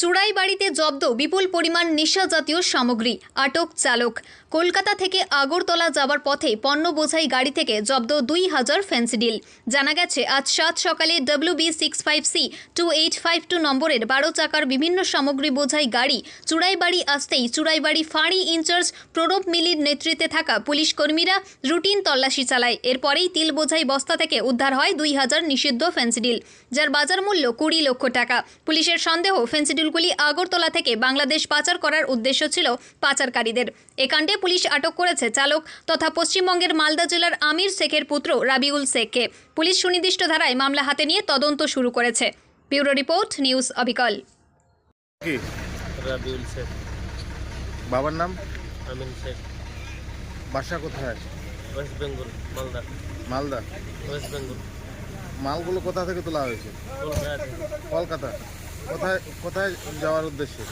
চুড়াই বাড়িতে জব্দ বিপুল পরিমাণ নেশা জাতীয় সামগ্রী, আটক চালক। কলকাতা থেকে আগরতলা যাবার পথে পণ্য বোঝাই গাড়ি থেকে জব্দ দুই হাজার ফেন্সিডিল জানা গেছে, আজ সাত সকালে W B six five C two eight five two নম্বরের বারো চাকার বিভিন্ন সামগ্রী বোঝাই গাড়ি চুড়াইবাড়ি আসতেই চুড়াইবাড়ি ফাঁড়ি ইনচার্জ প্রণব মিলির নেতৃত্বে থাকা পুলিশ কর্মীরা রুটিন তল্লাশি চালায়। এরপরেই তিল বোঝাই বস্তা থেকে উদ্ধার হয় দুই হাজার নিষিদ্ধ ফেন্সিডিল যার বাজার মূল্য কুড়ি লক্ষ টাকা। পুলিশের সন্দেহ ফেন্সিডিলগুলি আগরতলা থেকে বাংলাদেশ পাচার করার উদ্দেশ্য ছিল পাচারকারীদের। এ কাণ্ডে পুলিশ আটক করেছে চালক তথা পশ্চিমবঙ্গের মালদা জেলার আমির শেখের পুত্র রাবিউল শেখকে। পুলিশ সুনির্দিষ্ট ধারায় মামলা হাতে নিয়ে তদন্ত শুরু করেছে। ব্যুরো রিপোর্ট নিউজ অবিকল। রাবিউল শেখ। বাবার নাম? আমিন শেখ। বাসা কোথায়? West Bengal Malda. Malda. West Bengal. মালগুলো কোথা থেকে তোলা হয়েছে? কলকাতা কলকাতা। কোথায় কোথায় যাওয়ার উদ্দেশ্যে?